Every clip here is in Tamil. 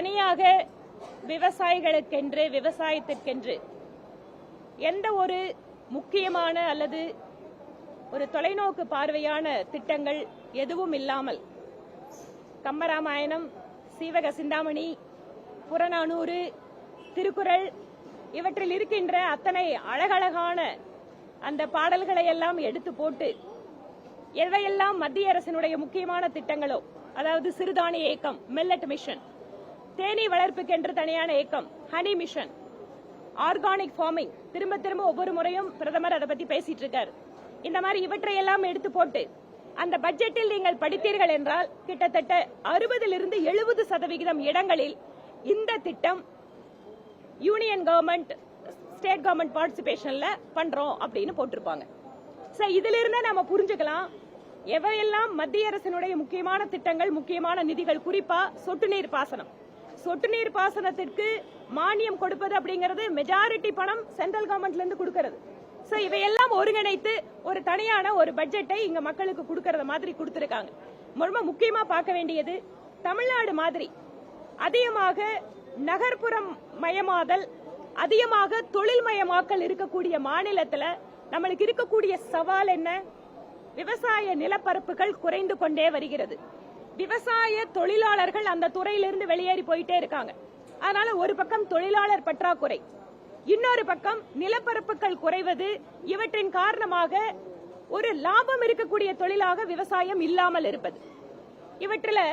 தனியாக விவசாயிகளுக்கென்று விவசாயத்திற்கென்று எந்த ஒரு முக்கியமான அல்லது ஒரு தொலைநோக்கு பார்வையான திட்டங்கள் எதுவும் இல்லாமல் கம்பராமாயணம் சீவக சிந்தாமணி புறநானூறு திருக்குறள் இவற்றில் இருக்கின்ற அத்தனை அழகழகான அந்த பாடல்களை எல்லாம் எடுத்து போட்டு எவையெல்லாம் மத்திய அரசினுடைய முக்கியமான திட்டங்களோ அதாவது சிறுதானிய இயக்கம் மில்லட் மிஷன் தேனீ வளர்ப்புக்கென்று தனியான இயக்கம் ஹனி மிஷன் ஆர்கானிக் ஃபார்மிங் திரும்ப திரும்ப ஒவ்வொரு முறையும் பிரதமர் அதை பத்தி பேசிட்டு இருக்காரு. இந்த மாதிரி இவற்றை எல்லாம் எடுத்து போட்டு அந்த பட்ஜெட்டில் நீங்கள் படித்தீர்கள் என்றால் கிட்டத்தட்ட அறுபதிலிருந்து எழுபது சதவிகிதம் இடங்களில் இந்த திட்டம் யூனியன் கவர்மெண்ட் ஸ்டேட் கவர்மெண்ட் பார்ட்டிசிபேஷன்ல பண்றோம் அப்படின்னு போட்டிருப்பாங்க. சோ இதுல இருந்தே நம்ம புரிஞ்சுக்கலாம் எவையெல்லாம் மத்திய அரசினுடைய முக்கியமான திட்டங்கள் முக்கியமான நிதிகள் குறிப்பா சொட்டு நீர் பாசனம். சொட்டு நீர் பாசனத்திற்கு மானியம் கொடுப்பது அப்படிங்கிறது மெஜாரிட்டி பணம் சென்ட்ரல் கவர்மெண்ட்ல இருந்து கொடுக்கறது. சோ இவையெல்லாம் ஒருங்கிணைத்து ஒரு தனியான ஒரு பட்ஜெட்டை இங்க மக்களுக்கு கொடுக்கறத மாதிரி கொடுத்துருக்காங்க. ரொம்ப முக்கியமா பார்க்க வேண்டியது தமிழ்நாடு மாதிரி அதிகமாக நகர்ப்புறம் மயமாதல் அதிகமாக தொழில் மயமாக்கல் இருக்கக்கூடிய மாநிலத்துல நம்மளுக்கு இருக்கக்கூடிய சவால் என்ன? விவசாய நிலப்பரப்புகள் குறைந்து கொண்டே வருகிறது. விவசாய தொழிலாளர்கள் அந்த துறையிலிருந்து வெளியேறி போயிட்டே இருக்காங்க. அதனால ஒரு பக்கம் தொழிலாளர் பற்றாக்குறை இன்னொரு பக்கம் நிலப்பரப்புகள் குறைவது இவற்றின் காரணமாக ஒரு லாபம் இருக்கக்கூடிய தொழிலாக விவசாயம் இல்லாமல் இருப்பது. இவற்றில்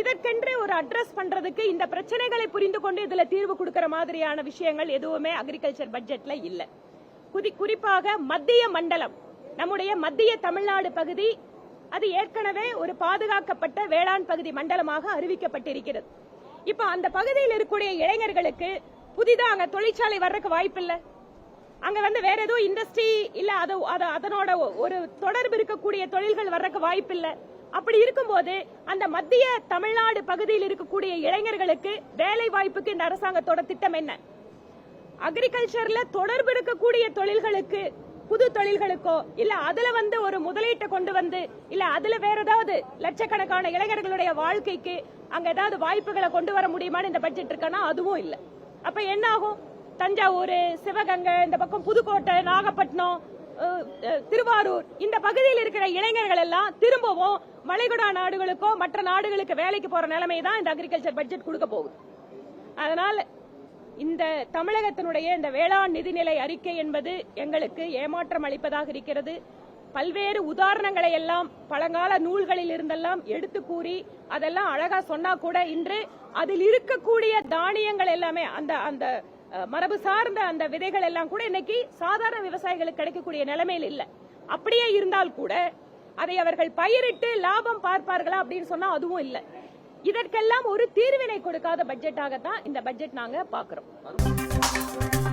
இதற்கென்று ஒரு அட்ரஸ் பண்றதுக்கு இந்த பிரச்சனைகளை புரிந்து கொண்டு இதுல தீர்வு கொடுக்கிற மாதிரியான விஷயங்கள் எதுவுமே அக்ரிகல்ச்சர் பட்ஜெட்ல இல்ல. குறிப்பாக மத்திய மண்டலம் நம்முடைய மத்திய தமிழ்நாடு பகுதி அது ஏற்கனவே ஒரு பாதுகாக்கப்பட்ட வேளாண் பகுதி மண்டலமாக அறிவிக்கப்பட்டிருக்கிறது. இப்ப அந்த பகுதியில் இருக்கக்கூடிய இளைஞர்களுக்கு புதிதா அங்க தொழிற்சாலை வர்றதுக்கு வாய்ப்பில்லை அங்க வந்து வேற ஏதோ இண்டஸ்ட்ரி இல்ல அது அதனோட ஒரு தொடர்பு இருக்கக்கூடிய தொழில்கள் வர்றதுக்கு வாய்ப்பில்லை அப்படி இருக்கும்போது அந்த மத்திய தமிழ்நாடு பகுதியில் இருக்கக்கூடிய இளைஞர்களுக்கு வேலை வாய்ப்புக்கு இந்த அரசாங்கத்தோட திட்டம் என்ன? அக்ரிகல்ச்சர்ல தொடர்பு இருக்கக்கூடிய தொழில்களுக்கு புது தொழில்களுக்கோ இல்ல அதுல வந்து ஒரு முதலீட்டை கொண்டு வந்து இல்ல அதுல வேற ஏதாவது லட்சக்கணக்கான இளைஞர்களுடைய வாழ்க்கைக்கு அங்க ஏதாவது வாய்ப்புகளை கொண்டு வர முடியுமான்னு இந்த பட்ஜெட் இருக்கனா அதுவும் இல்ல. அப்ப என்ன ஆகும்? தஞ்சாவூர் சிவகங்கை இந்த பக்கம் புதுக்கோட்டை நாகப்பட்டினம் திருவாரூர் இந்த பகுதியில் இருக்கிற இளைஞர்கள் எல்லாம் திரும்பவும் வளைகுடா நாடுகளுக்கோ மற்ற நாடுகளுக்கு வேலைக்கு போற நிலைமை தான் இந்த அக்ரிகல்ச்சர் பட்ஜெட் கொடுக்க போகுது. அதனால இந்த தமிழகத்தினுடைய இந்த வேளாண் நிதிநிலை அறிக்கை என்பது எங்களுக்கு ஏமாற்றம் அளிப்பதாக இருக்கிறது. பல்வேறு உதாரணங்களை எல்லாம் பழங்கால நூல்களில் இருந்தெல்லாம் எடுத்து கூறி அதெல்லாம் அழகா சொன்னா கூட இன்று அதில் இருக்கக்கூடிய தானியங்கள் எல்லாமே அந்த அந்த மரபு சார்ந்த அந்த விதைகள் எல்லாம் கூட இன்னைக்கு சாதாரண விவசாயிகளுக்கு கிடைக்கக்கூடிய நிலைமையில் இல்லை. அப்படியே இருந்தால் கூட அதை அவர்கள் பயிரிட்டு லாபம் பார்ப்பார்களா அப்படின்னு சொன்னா அதுவும் இல்லை. இதற்கெல்லாம் ஒரு தீர்வினை கொடுக்காத பட்ஜெட்டாகத்தான் இந்த பட்ஜெட் நாங்க பாக்குறோம்